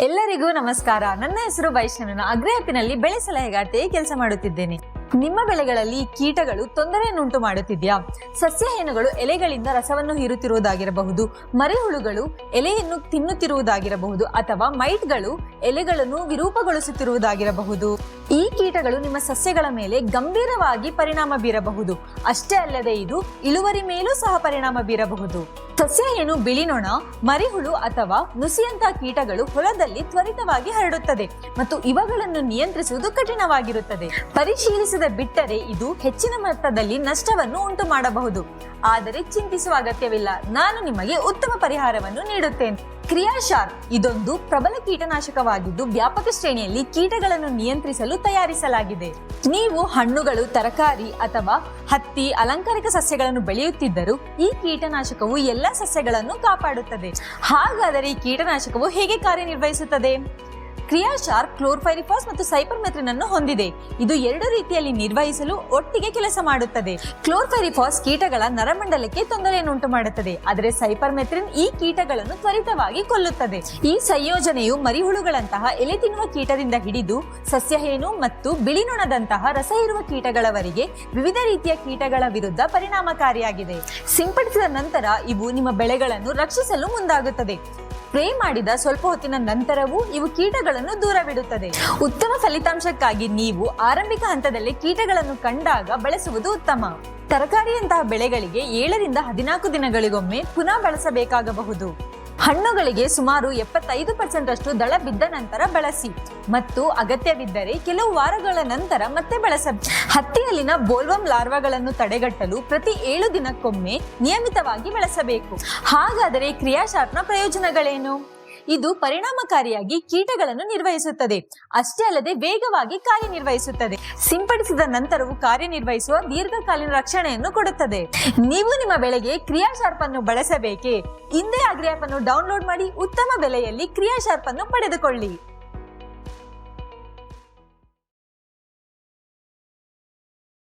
ಎಲ್ಲರಿಗೂ ನಮಸ್ಕಾರ. ನನ್ನ ಹೆಸರು ವೈಷ್ಣವನ ಅಗ್ರಹಪ್ಪಿನಲ್ಲಿ ಬೆಳೆ ಸಲಹೆಗಾರ್ತೆಯೇ ಕೆಲಸ ಮಾಡುತ್ತಿದ್ದೇನೆ? ನಿಮ್ಮ ಬೆಳೆಗಳಲ್ಲಿ ಕೀಟಗಳು ತೊಂದರೆಯನ್ನುಂಟು ಮಾಡುತ್ತಿದೆಯಾ? ಸಸ್ಯ ಹೇನುಗಳು ಎಲೆಗಳಿಂದ ರಸವನ್ನು ಹೀರುತ್ತಿರುವುದಾಗಿರಬಹುದು. ಮರಿಹುಳುಗಳು ಎಲೆಯನ್ನು ತಿನ್ನುತ್ತಿರುವುದಾಗಿರಬಹುದು. ಅಥವಾ ಮೈಟ್ಗಳು ಎಲೆಗಳನ್ನು ವಿರೂಪಗೊಳಿಸುತ್ತಿರುವುದಾಗಿರಬಹುದು. ಈ ಕೀಟಗಳು ನಿಮ್ಮ ಸಸ್ಯಗಳ ಮೇಲೆ ಗಂಭೀರವಾಗಿ ಪರಿಣಾಮ ಬೀರಬಹುದು. ಅಷ್ಟೇ ಅಲ್ಲದೆ ಇದು ಇಳುವರಿ ಮೇಲೂ ಸಹ ಪರಿಣಾಮ ಬೀರಬಹುದು. ಸಸ್ಯ ಏನು ಬಿಳಿನೊಣ, ಮರಿಹುಳು ಅಥವಾ ನುಸಿಯಂತಹ ಕೀಟಗಳು ಹೊಲದಲ್ಲಿ ತ್ವರಿತವಾಗಿ ಹರಡುತ್ತದೆ ಮತ್ತು ಇವುಗಳನ್ನು ನಿಯಂತ್ರಿಸುವುದು ಕಠಿಣವಾಗಿರುತ್ತದೆ. ಪರಿಶೀಲಿಸದ ಬಿಟ್ಟರೆ ಇದು ಹೆಚ್ಚಿನ ಮಟ್ಟದಲ್ಲಿ ನಷ್ಟವನ್ನು ಉಂಟು ಮಾಡಬಹುದು ಆದರೆ ಚಿಂತಿಸುವ ಅಗತ್ಯವಿಲ್ಲ. ನಾನು ನಿಮಗೆ ಉತ್ತಮ ಪರಿಹಾರವನ್ನು ನೀಡುತ್ತೇನೆ. ಕ್ರಿಯಾಶಾರ್. ಇದೊಂದು ಪ್ರಬಲ ಕೀಟನಾಶಕವಾಗಿದ್ದು ವ್ಯಾಪಕ ಶ್ರೇಣಿಯಲ್ಲಿ ಕೀಟಗಳನ್ನು ನಿಯಂತ್ರಿಸಲು ತಯಾರಿಸಲಾಗಿದೆ. ನೀವು ಹಣ್ಣುಗಳು, ತರಕಾರಿ ಅಥವಾ ಹತ್ತಿ, ಅಲಂಕಾರಿಕ ಸಸ್ಯಗಳನ್ನು ಬೆಳೆಯುತ್ತಿದ್ದರೂ ಈ ಕೀಟನಾಶಕವು ಎಲ್ಲ ಸಸ್ಯಗಳನ್ನು ಕಾಪಾಡುತ್ತದೆ. ಹಾಗಾದರೆ ಈ ಕೀಟನಾಶಕವು ಹೇಗೆ ಕಾರ್ಯನಿರ್ವಹಿಸುತ್ತದೆ? ಕ್ರಿಯಾಶಾರ್ ಕ್ಲೋರ್ಫೈರಿಫಾಸ್ ಮತ್ತು ಸೈಪರ್ಮೆಥ್ರಿನ್ ಅನ್ನು ಹೊಂದಿದೆ. ಇದು ಎರಡು ರೀತಿಯಲ್ಲಿ ನಿರ್ವಹಿಸಲು ಒಟ್ಟಿಗೆ ಕೆಲಸ ಮಾಡುತ್ತದೆ. ಕ್ಲೋರ್ಫೈರಿಫಾಸ್ ಕೀಟಗಳ ನರಮಂಡಲಕ್ಕೆ ತೊಂದರೆಯನ್ನುಂಟು ಮಾಡುತ್ತದೆ ಆದರೆ ಸೈಪರ್ಮೆಥ್ರಿನ್ ಈ ಕೀಟಗಳನ್ನು ತ್ವರಿತವಾಗಿ ಕೊಲ್ಲುತ್ತದೆ. ಈ ಸಂಯೋಜನೆಯು ಮರಿಹುಳುಗಳಂತಹ ಎಲೆ ತಿನ್ನುವ ಕೀಟದಿಂದ ಹಿಡಿದು ಸಸ್ಯಹೇನು ಮತ್ತು ಬಿಳಿನೊಣದಂತಹ ರಸ ಇರುವ ಕೀಟಗಳವರೆಗೆ ವಿವಿಧ ರೀತಿಯ ಕೀಟಗಳ ವಿರುದ್ಧ ಪರಿಣಾಮಕಾರಿಯಾಗಿದೆ. ಸಿಂಪಡಿಸಿದ ನಂತರ ಇವು ನಿಮ್ಮ ಬೆಳೆಗಳನ್ನು ರಕ್ಷಿಸಲು ಮುಂದಾಗುತ್ತದೆ. ಸ್ಪ್ರೇ ಮಾಡಿದ ಸ್ವಲ್ಪ ಹೊತ್ತಿನ ನಂತರವೂ ಇವು ಕೀಟಗಳನ್ನು ದೂರವಿಡುತ್ತದೆ. ಉತ್ತಮ ಫಲಿತಾಂಶಕ್ಕಾಗಿ ನೀವು ಆರಂಭಿಕ ಹಂತದಲ್ಲಿ ಕೀಟಗಳನ್ನು ಕಂಡಾಗ ಬಳಸುವುದು ಉತ್ತಮ. ತರಕಾರಿಯಂತಹ ಬೆಳೆಗಳಿಗೆ ಏಳರಿಂದ ಹದಿನಾಲ್ಕು ದಿನಗಳಿಗೊಮ್ಮೆ ಪುನಃ ಬಳಸಬೇಕಾಗಬಹುದು. ಹಣ್ಣುಗಳಿಗೆ ಸುಮಾರು ಎಪ್ಪತ್ತೈದು ಪರ್ಸೆಂಟ್ ಅಷ್ಟು ದಳ ಬಿದ್ದ ನಂತರ ಬಳಸಿ. ಮತ್ತು ಅಗತ್ಯವಿದ್ದರೆ ಕೆಲವು ವಾರಗಳ ನಂತರ ಮತ್ತೆ ಬಳಸಬೇಕು ಹತ್ತಿಯಲ್ಲಿನ ಬೋಲ್ವಮ್ ಲಾರ್ವಾಗಳನ್ನು ತಡೆಗಟ್ಟಲು ಪ್ರತಿ ಏಳು ದಿನಕ್ಕೊಮ್ಮೆ ನಿಯಮಿತವಾಗಿ ಬಳಸಬೇಕು. ಹಾಗಾದರೆ ಕ್ರಿಯಾಶಾರ್ಪ್ನ ಪ್ರಯೋಜನಗಳೇನು? ಇದು ಪರಿಣಾಮಕಾರಿಯಾಗಿ ಕೀಟಗಳನ್ನು ನಿರ್ವಹಿಸುತ್ತದೆ. ಅಷ್ಟೇ ಅಲ್ಲದೆ ವೇಗವಾಗಿ ಕಾರ್ಯನಿರ್ವಹಿಸುತ್ತದೆ. ಸಿಂಪಡಿಸಿದ ನಂತರವೂ ಕಾರ್ಯನಿರ್ವಹಿಸುವ ದೀರ್ಘಕಾಲೀನ ರಕ್ಷಣೆಯನ್ನು ಕೊಡುತ್ತದೆ. ನೀವು ನಿಮ್ಮ ಬೆಳೆಗೆ ಕ್ರಿಯಾಶಾರ್ಪ್ ಅನ್ನು ಬಳಸಬೇಕೆ? ಹಿಂದೆ ಅಗ್ರಿ ಅನ್ನು ಡೌನ್ಲೋಡ್ ಮಾಡಿ ಉತ್ತಮ ಬೆಲೆಯಲ್ಲಿ ಕ್ರಿಯಾಶಾರ್ಪ್ ಅನ್ನು ಪಡೆದುಕೊಳ್ಳಿ.